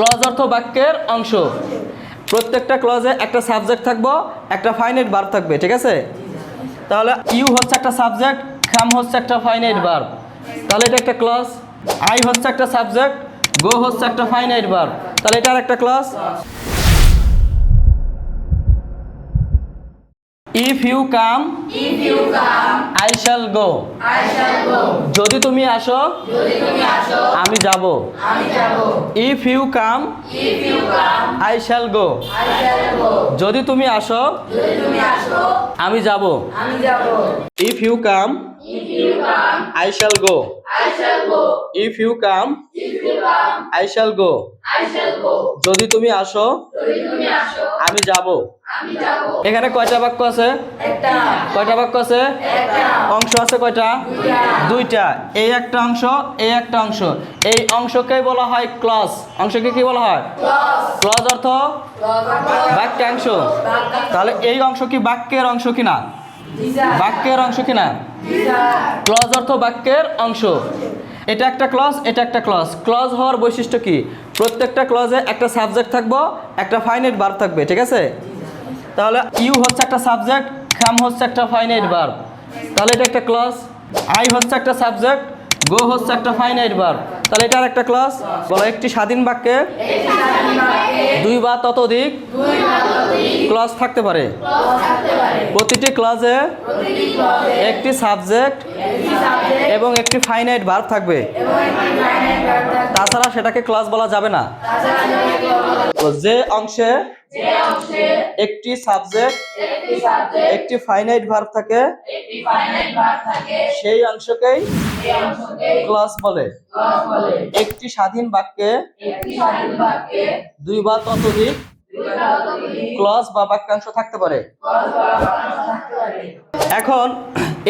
Clause অর্থ বাক্যের অংশ। প্রত্যেকটা ক্লজে একটা সাবজেক্ট থাকব, একটা ফাইনাইট বার্ব থাকবে, ঠিক আছে? তাহলে ইউ হচ্ছে একটা সাবজেক্ট, খাম হচ্ছে একটা ফাইনাইট বার্ব তাহলে এটা একটা ক্লজ, আই হচ্ছে একটা সাবজেক্ট, গো হচ্ছে একটা ফাইনাইট বার্ব তাহলে এটার একটা clause. If you come If you come, I shall go I shall go. যদি তুমি আসো যদি তুমি আসো আমি যাব। আমি যাব। If you come If you come, I shall go I shall go. যদি তুমি আসো যদি তুমি আসো আমি যাব। আমি যাব। If you come If you come, I shall go I shall go. If you come If you come, I shall go I shall go. যদি তুমি আসো যদি তুমি আসো আমি যাব। আমি যাব। এখানে কয়টা বাক্য আছে? একটা। কয়টা বাক্য আছে? একটা। অংশ আছে কয়টা? দুইটা। এই একটা অংশ এই একটা অংশ। এই অংশকেই বলা হয় ক্লজ। অংশকে কি বলা হয়? ক্লজ। ক্লজ অর্থ বাক্যাংশ। তাহলে এই অংশ কি বাক্যের অংশ কিনা? বাক্যের অংশ কিনা ক্লজ অর্থ বাক্যের অংশ। এটা একটা ক্লজ, এটা একটা ক্লজ। ক্লজ হওয়ার বৈশিষ্ট্য কি? প্রত্যেকটা ক্লজে একটা সাবজেক্ট থাকব, একটা ফাইনাইট ভার্ব থাকবে, ঠিক আছে? তাহলে ইউ হচ্ছে একটা সাবজেক্ট, খাম হচ্ছে একটা ফাইনাইট বার তাহলে এটা একটা ক্লজ, আই হচ্ছে একটা সাবজেক্ট, গো হচ্ছে একটা ফাইনাইট ভার্ব। তাহলে এটার একটা ক্লাস বলো, একটি স্বাধীন বাক্যে দুই বা ততোধিক ক্লাস থাকতে পারে। প্রতিটি ক্লাসে একটি সাবজেক্ট এবং একটি ফাইনাইট ভার্ব থাকবে। তাছাড়া সেটাকে ক্লাস বলা যাবে না। যে অংশে একটি সাবজেক্ট একটি ফাইনাইট ভার্ব থাকে সেই অংশকেই ক্লাস বলে। একটি স্বাধীন বাক্যে দুই বা ততোধিক ক্লজ বা বাক্যাংশ থাকতে পারে। এখন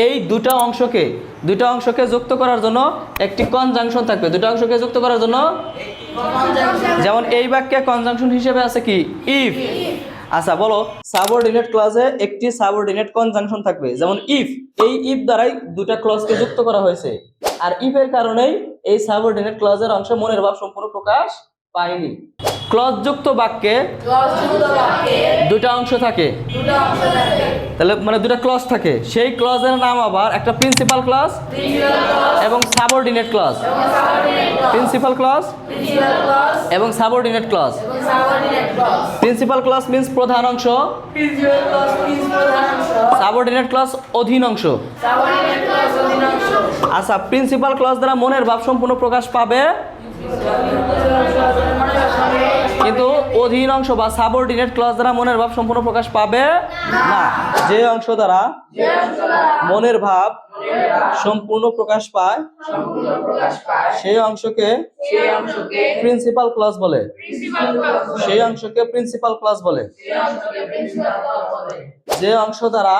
এই দুটা অংশকে দুটা অংশকে যুক্ত করার জন্য একটি কনজাংশন থাকবে। দুটো অংশকে যুক্ত করার জন্য যেমন এই বাক্যে কনজাংশন হিসেবে আছে কি? ইফ আচ্ছা বলো সাবঅর্ডিনেট ক্লজে একটি সাবঅর্ডিনেট কনজাংশন থাকবে। যেমন ইফ এই ইফ দ্বারাই দুটা ক্লজকে যুক্ত করা হয়েছে। আর ইফের কারণেই এই সাবঅর্ডিনেট ক্লজের অংশে মনের ভাব সম্পূর্ণ প্রকাশ পায়নি ক্লজ যুক্ত বাক্যে দুটা অংশ থাকে। তাহলে মানে দুটা ক্লজ থাকে। সেই ক্লজের নাম আবার একটা প্রিন্সিপাল ক্লজ এবং সাবঅর্ডিনেট ক্লজ প্রিন্সিপাল ক্লজ এবং subordinate clause principal clause means প্রধান অংশ। সাবঅর্ডিনেট ক্লজ অধীন অংশ। আচ্ছা প্রিন্সিপাল ক্লজ দ্বারা মনের ভাব সম্পূর্ণ প্রকাশ পাবে কিন্তু অধীন অংশ বা সাবঅর্ডিনেট ক্লজ দ্বারা মনের ভাব সম্পূর্ণ প্রকাশ পাবে না। যে অংশ দ্বারা মনের ভাব সম্পূর্ণ প্রকাশ পায়। সেই অংশকে প্রিন্সিপাল ক্লাস বলে। সেই অংশকে প্রিন্সিপাল ক্লাস বলে। যে অংশ দ্বারা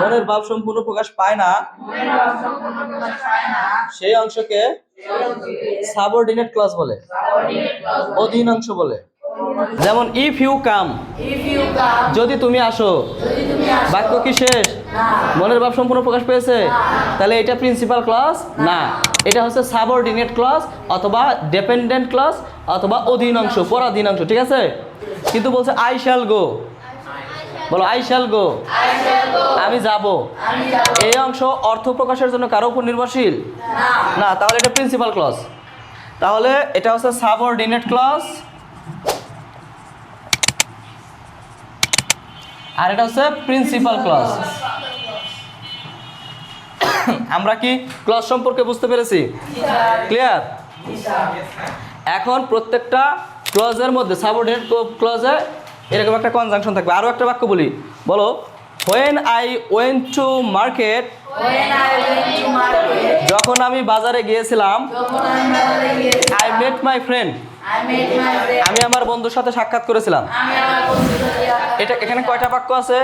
মনের ভাব সম্পূর্ণ প্রকাশ পায় না সেই অংশকে সাবঅর্ডিনেট ক্লাস বলে। অধীন অংশ বলে। যেমন ইফ ইউ কাম যদি তুমি আসো। বাক্য কি শেষ? মনের ভাব সম্পূর্ণ প্রকাশ পেয়েছে? তাহলে এটা প্রিন্সিপাল ক্লজ না। এটা হচ্ছে সাবঅর্ডিনেট ক্লজ অথবা ডিপেন্ডেন্ট ক্লজ অথবা অধীনাংশ পরাধীনাংশ ঠিক আছে? কিন্তু বলছে আই শ্যাল গো বলো আই শ্যাল গো আমি যাব। এই অংশ অর্থ প্রকাশের জন্য কারও উপর নির্ভরশীল? না। তাহলে এটা প্রিন্সিপাল ক্লজ তাহলে এটা হচ্ছে সাবঅর্ডিনেট ক্লজ আর এটা হচ্ছে প্রিন্সিপাল ক্লজ আমরা কি ক্লজ সম্পর্কে বুঝতে পেরেছি? ক্লিয়ার এখন প্রত্যেকটা ক্লজের মধ্যে সাবঅর্ডিনেট ক্লজে এরকম একটা কনজাংশন থাকবে। আরও একটা বাক্য বলি। বলো when I went to market যখন আমি বাজারে গিয়েছিলাম আই মেট মাই ফ্রেন্ড আমি আমার বন্ধুর সাথে সাক্ষাৎ করেছিলাম। এটা এখানে কয়টা বাক্য আছে?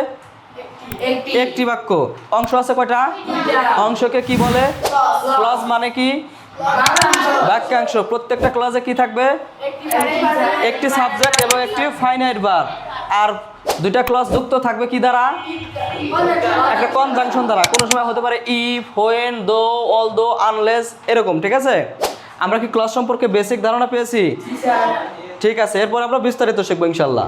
একটি। বাক্য। অংশ আছে কয়টা? অংশকে কি বলে? ক্লজ। মানে কি? বাক্যাংশ। প্রত্যেকটা ক্লাসে কি থাকবে? একটি সাবজেক্ট এবং একটি ফাইনাইট বার। আর দুইটা ক্লজ যুক্ত থাকবে কি দ্বারা? একটা কনজাংশন দ্বারা। কোনো সময় হতে পারে if when though although unless এরকম ঠিক আছে? আমরা কি ক্লাস সম্পর্কে বেসিক ধারণা পেয়েছি? ঠিক আছে এরপর আমরা বিস্তারিত শিখব ইনশাল্লাহ।